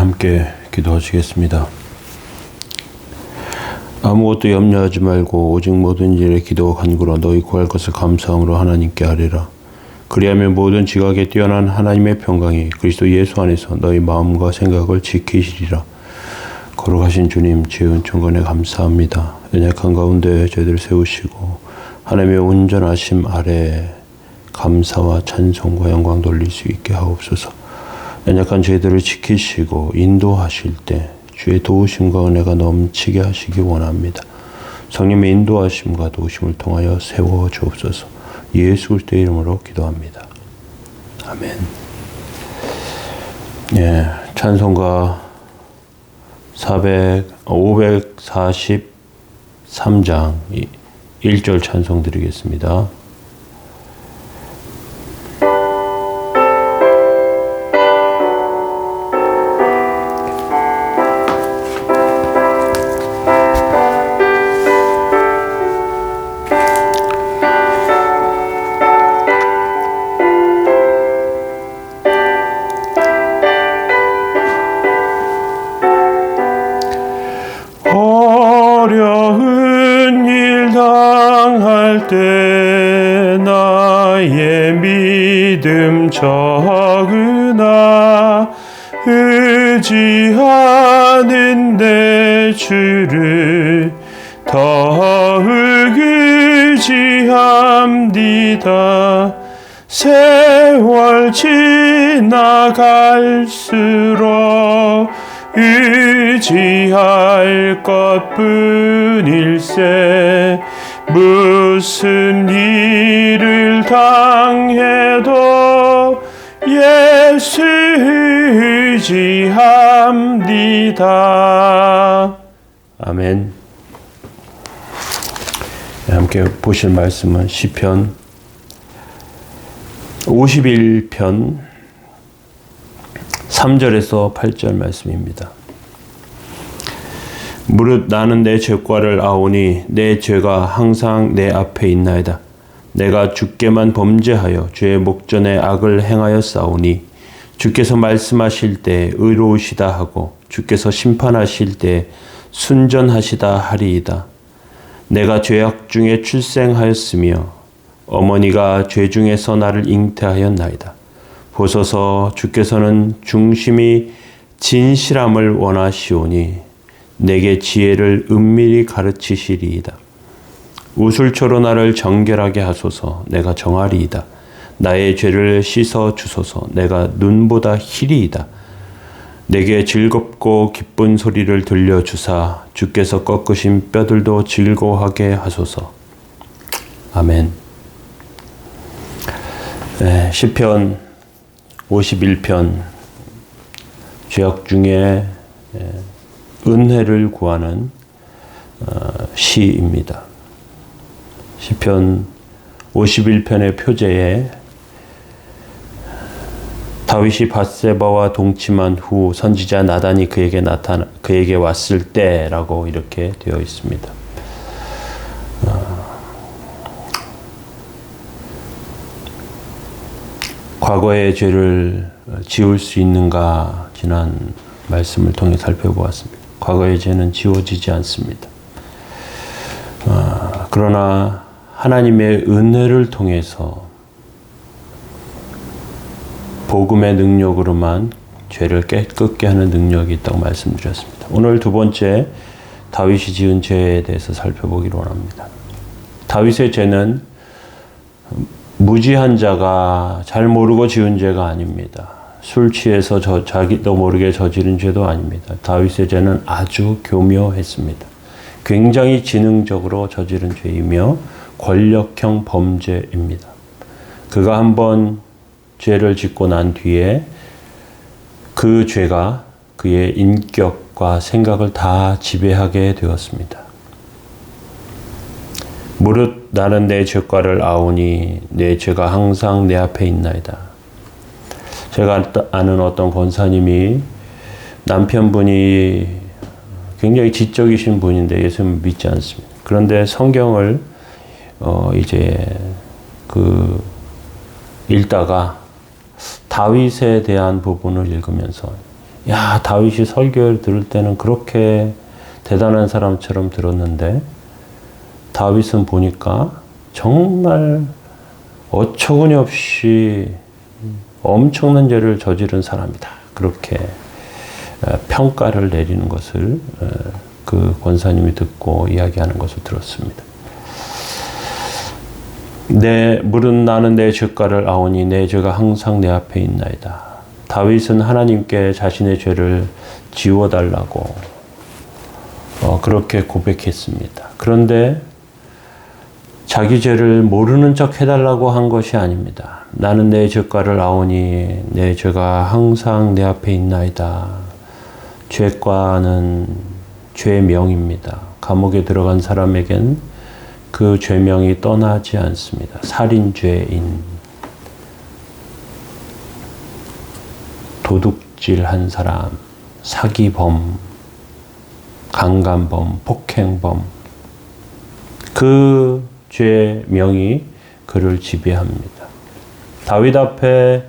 함께 기도하시겠습니다. 아무것도 염려하지 말고 오직 모든 일에 기도와 간구로 너희 구할 것을 감사함으로 하나님께 아뢰라. 그리하면 모든 지각에 뛰어난 하나님의 평강이 그리스도 예수 안에서 너희 마음과 생각을 지키시리라. 걸어가신 주님 지은 총관에 감사합니다. 연약한 가운데 저희들을 세우시고 하나님의 온전하심 아래 감사와 찬송과 영광 돌릴 수 있게 하옵소서. 연약한 저희들을 지키시고 인도하실 때 주의 도우심과 은혜가 넘치게 하시기 원합니다. 성령의 인도하심과 도우심을 통하여 세워 주옵소서. 예수 그리스도의 이름으로 기도합니다. 아멘. 예, 찬송가 400 543장 1절 찬송 드리겠습니다. 의지합니다. 세월 지나갈수록 의지할 것뿐일세 무슨 일을 당해도 예수 의지합니다. 아멘. 네, 함께 보실 말씀은 시편 51편 3절에서 8절 말씀입니다. 무릇 나는 내 죄과를 아오니 내 죄가 항상 내 앞에 있나이다. 내가 주께만 범죄하여 주의 목전에 악을 행하여 싸우니 주께서 말씀하실 때 의로우시다 하고 주께서 심판하실 때 순전하시다 하리이다. 내가 죄악 중에 출생하였으며 어머니가 죄 중에서 나를 잉태하였나이다. 보소서 주께서는 중심이 진실함을 원하시오니 내게 지혜를 은밀히 가르치시리이다. 우술초로 나를 정결하게 하소서 내가 정하리이다. 나의 죄를 씻어 주소서 내가 눈보다 희리이다. 내게 즐겁고 기쁜 소리를 들려주사 주께서 꺾으신 뼈들도 즐거워하게 하소서. 아멘. 네, 시편 51편 죄악 중에 은혜를 구하는 어, 시입니다. 시편 51편의 표제에 다윗이 바세바와 동침한 후 선지자 나단이 그에게 나타나 그에게 왔을 때라고 이렇게 되어 있습니다. 과거의 죄를 지울 수 있는가 지난 말씀을 통해 살펴보았습니다. 과거의 죄는 지워지지 않습니다. 어, 그러나 하나님의 은혜를 통해서 복음의 능력으로만 죄를 깨끗게 하는 능력이 있다고 말씀드렸습니다. 오늘 두 번째 다윗이 지은 죄에 대해서 살펴보기로 원합니다. 다윗의 죄는 무지한 자가 잘 모르고 지은 죄가 아닙니다. 술 취해서 저, 자기도 모르게 저지른 죄도 아닙니다. 다윗의 죄는 아주 교묘했습니다. 굉장히 지능적으로 저지른 죄이며 권력형 범죄입니다. 그가 한번 죄를 짓고 난 뒤에 그 죄가 그의 인격과 생각을 다 지배하게 되었습니다. 무릇 나는 내 죄과를 아오니 내 죄가 항상 내 앞에 있나이다. 제가 아는 어떤 권사님이 남편분이 굉장히 지적이신 분인데 예수님 믿지 않습니다. 그런데 성경을 어 이제 그 읽다가 다윗에 대한 부분을 읽으면서 야, 다윗이 설교를 들을 때는 그렇게 대단한 사람처럼 들었는데 다윗은 보니까 정말 어처구니 없이 엄청난 죄를 저지른 사람이다. 그렇게 어, 평가를 내리는 것을 어, 그 권사님이 듣고 이야기하는 것을 들었습니다. 내 물은 나는 내 죄가를 아오니 내 죄가 항상 내 앞에 있나이다. 다윗은 하나님께 자신의 죄를 지워달라고 어, 그렇게 고백했습니다. 그런데 자기 죄를 모르는 척 해달라고 한 것이 아닙니다. 나는 내 죄가를 아오니 내 죄가 항상 내 앞에 있나이다. 죄과는 죄명입니다. 감옥에 들어간 사람에겐 그 죄명이 떠나지 않습니다. 살인죄인, 도둑질 한 사람, 사기범, 강간범, 폭행범, 그 죄명이 그를 지배합니다. 다윗 앞에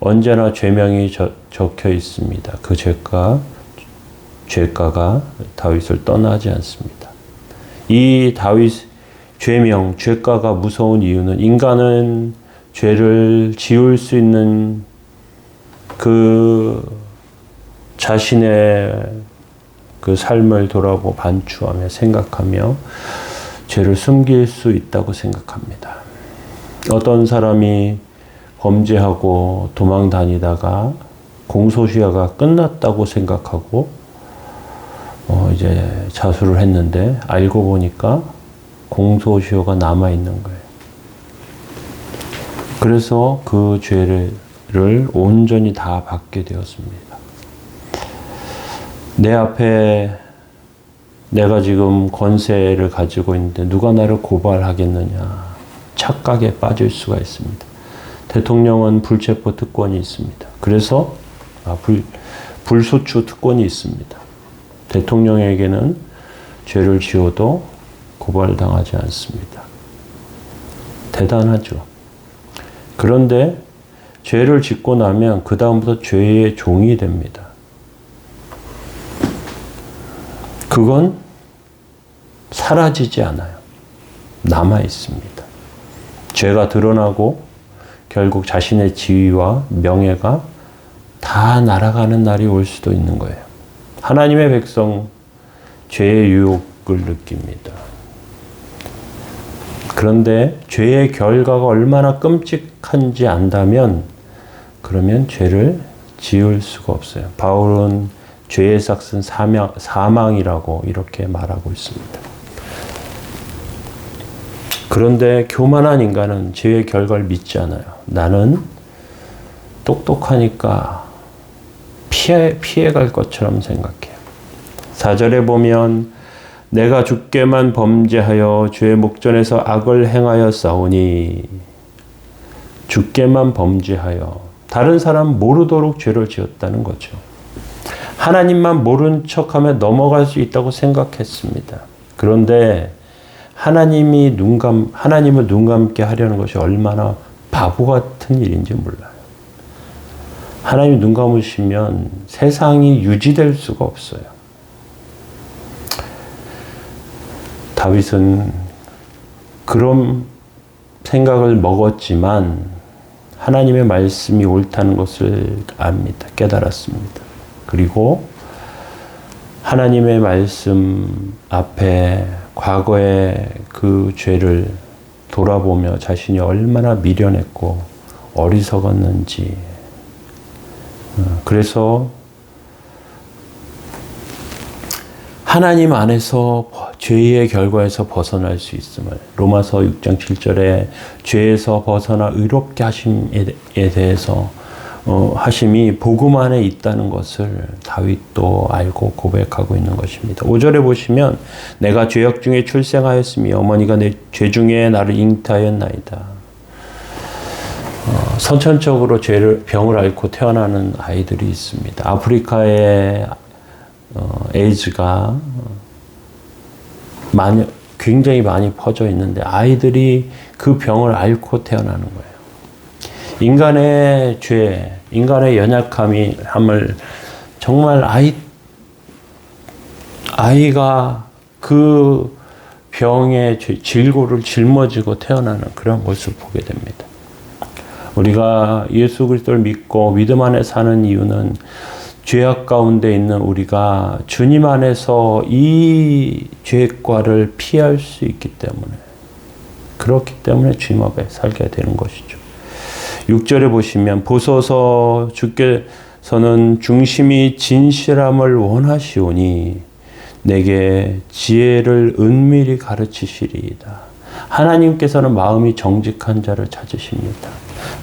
언제나 죄명이 저, 적혀 있습니다. 그 죄가, 죄가가 다윗을 떠나지 않습니다. 이 다윗 죄명, 죄가가 무서운 이유는 인간은 죄를 지울 수 있는 그 자신의 그 삶을 돌아보고 반추하며 생각하며 죄를 숨길 수 있다고 생각합니다. 어떤 사람이 범죄하고 도망 다니다가 공소시효가 끝났다고 생각하고 어 이제 자수를 했는데 알고 보니까 공소시효가 남아 있는 거예요. 그래서 그 죄를 온전히 다 받게 되었습니다. 내 앞에 내가 지금 권세를 가지고 있는데 누가 나를 고발하겠느냐. 착각에 빠질 수가 있습니다. 대통령은 불체포 특권이 있습니다. 그래서 아, 불, 불소추 특권이 있습니다. 대통령에게는 죄를 지어도 고발당하지 않습니다. 대단하죠. 그런데 죄를 짓고 나면 그다음부터 죄의 종이 됩니다. 그건 사라지지 않아요. 남아 있습니다. 죄가 드러나고 결국 자신의 지위와 명예가 다 날아가는 날이 올 수도 있는 거예요. 하나님의 백성 죄의 유혹을 느낍니다. 그런데 죄의 결과가 얼마나 끔찍한지 안다면 그러면 죄를 지을 수가 없어요. 바울은 죄의 삭은 사명, 사망이라고 이렇게 말하고 있습니다. 그런데 교만한 인간은 죄의 결과를 믿지 않아요. 나는 똑똑하니까 피해, 피해갈 것처럼 생각해요. 4절에 보면 내가 주께만 범죄하여 주의 목전에서 악을 행하여 싸우니 주께만 범죄하여 다른 사람 모르도록 죄를 지었다는 거죠. 하나님만 모른 척하며 넘어갈 수 있다고 생각했습니다. 그런데 하나님이 눈 감, 하나님을 눈 감게 하려는 것이 얼마나 바보 같은 일인지 몰라요. 하나님 눈 감으시면 세상이 유지될 수가 없어요. 다윗은 그런 생각을 먹었지만 하나님의 말씀이 옳다는 것을 압니다. 깨달았습니다. 그리고 하나님의 말씀 앞에 과거의 그 죄를 돌아보며 자신이 얼마나 미련했고 어리석었는지 어, 그래서 하나님 안에서 죄의 결과에서 벗어날 수 있음을 로마서 6장 7절에 죄에서 벗어나 의롭게 하심에 대해서 어, 하심이 복음 안에 있다는 것을 다윗도 알고 고백하고 있는 것입니다. 5절에 보시면 내가 죄악 중에 출생하였으며 어머니가 내 죄 중에 나를 잉태하였나이다. 어, 선천적으로 죄를 병을 앓고 태어나는 아이들이 있습니다. 아프리카에 어, 에이즈가 많이, 굉장히 많이 퍼져 있는데 아이들이 그 병을 앓고 태어나는 거예요. 인간의 죄, 인간의 연약함이 함을 정말 아이 아이가 그 병의 질고를 짊어지고 태어나는 그런 모습을 보게 됩니다. 우리가 예수 그리스도를 믿고 믿음 안에 사는 이유는 죄악 가운데 있는 우리가 주님 안에서 이 죄과를 피할 수 있기 때문에 그렇기 때문에 주님 앞에 살게 되는 것이죠. 6절에 보시면 보소서 주께서는 중심이 진실함을 원하시오니 내게 지혜를 은밀히 가르치시리이다. 하나님께서는 마음이 정직한 자를 찾으십니다.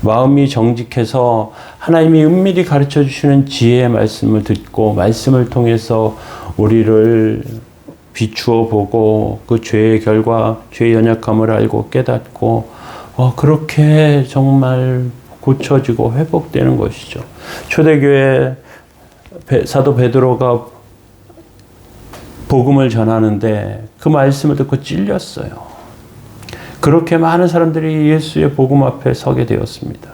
마음이 정직해서 하나님이 은밀히 가르쳐 주시는 지혜의 말씀을 듣고 말씀을 통해서 우리를 비추어 보고 그 죄의 결과, 죄의 연약함을 알고 깨닫고 어, 그렇게 정말 고쳐지고 회복되는 것이죠. 초대교회 사도 베드로가 복음을 전하는데 그 말씀을 듣고 찔렸어요. 그렇게 많은 사람들이 예수의 복음 앞에 서게 되었습니다.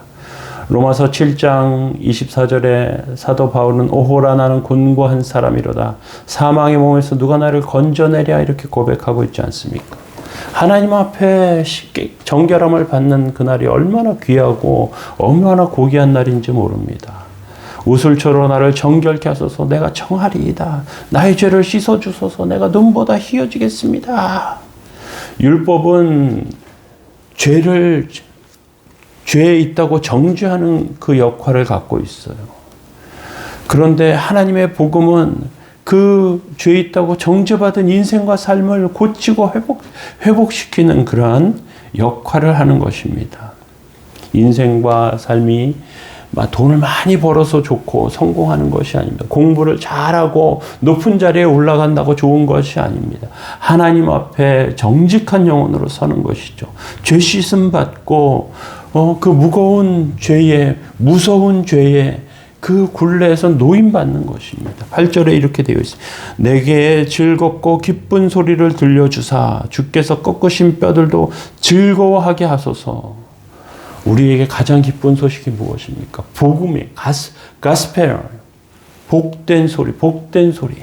로마서 7장 24절에 사도 바울은 오호라 나는 곤고한 사람이로다. 사망의 몸에서 누가 나를 건져내랴 이렇게 고백하고 있지 않습니까? 하나님 앞에 쉽게 정결함을 받는 그날이 얼마나 귀하고 얼마나 고귀한 날인지 모릅니다. 우슬초로 나를 정결케 하소서 내가 청하리이다. 나의 죄를 씻어주소서 내가 눈보다 희어지겠습니다. 율법은 죄를 죄에 있다고 정죄하는 그 역할을 갖고 있어요. 그런데 하나님의 복음은 그 죄에 있다고 정죄받은 인생과 삶을 고치고 회복, 회복시키는 그러한 역할을 하는 것입니다. 인생과 삶이 돈을 많이 벌어서 좋고 성공하는 것이 아닙니다. 공부를 잘하고 높은 자리에 올라간다고 좋은 것이 아닙니다. 하나님 앞에 정직한 영혼으로 서는 것이죠. 죄 씻음 받고 어, 그 무거운 죄에 무서운 죄에 그 굴레에서 노임받는 것입니다. 8절에 이렇게 되어 있습니다. 내게 즐겁고 기쁜 소리를 들려주사 주께서 꺾으신 뼈들도 즐거워하게 하소서. 우리에게 가장 기쁜 소식이 무엇입니까? 복음이 가스 가스펠 복된 소리, 복된 소리.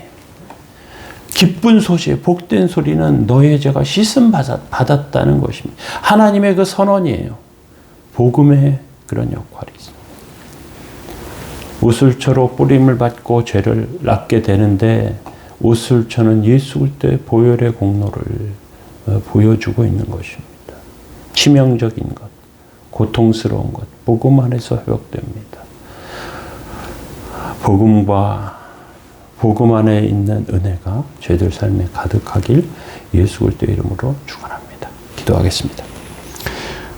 기쁜 소식, 복된 소리는 너의 죄가 씻음 받았다는 것입니다. 하나님의 그 선언이에요. 복음의 그런 역할이 있습니다. 우슬초로 뿌림을 받고 죄를 낫게 되는데 우슬초는 예수 그리스도의 보혈의 공로를 어, 보여주고 있는 것입니다. 치명적인 것. 고통스러운 것, 복음 안에서 회복됩니다. 복음과 복음 안에 있는 은혜가 저희들 삶에 가득하길 예수 그리스도 이름으로 축원합니다. 기도하겠습니다.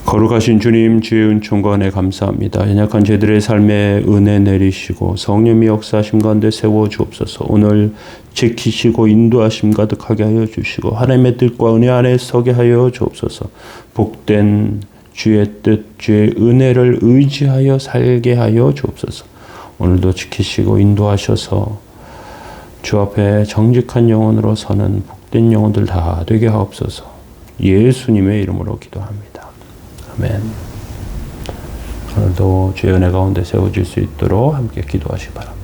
거룩하신 주님 주의 은총과 은혜 감사합니다. 연약한 저희들의 삶에 은혜 내리시고 성령의 역사하심 가운데 세워 주옵소서. 오늘 지키시고 인도하심 가득하게 하여 주시고 하나님의 뜻과 은혜 안에 서게 하여 주옵소서. 복된 주의 뜻, 주의 은혜를 의지하여 살게 하여 주옵소서. 오늘도 지키시고 인도하셔서 주 앞에 정직한 영혼으로 서는 복된 영혼들 다 되게 하옵소서. 예수님의 이름으로 기도합니다. 아멘. 오늘도 주의 은혜 가운데 세워질 수 있도록 함께 기도하시 바랍니다.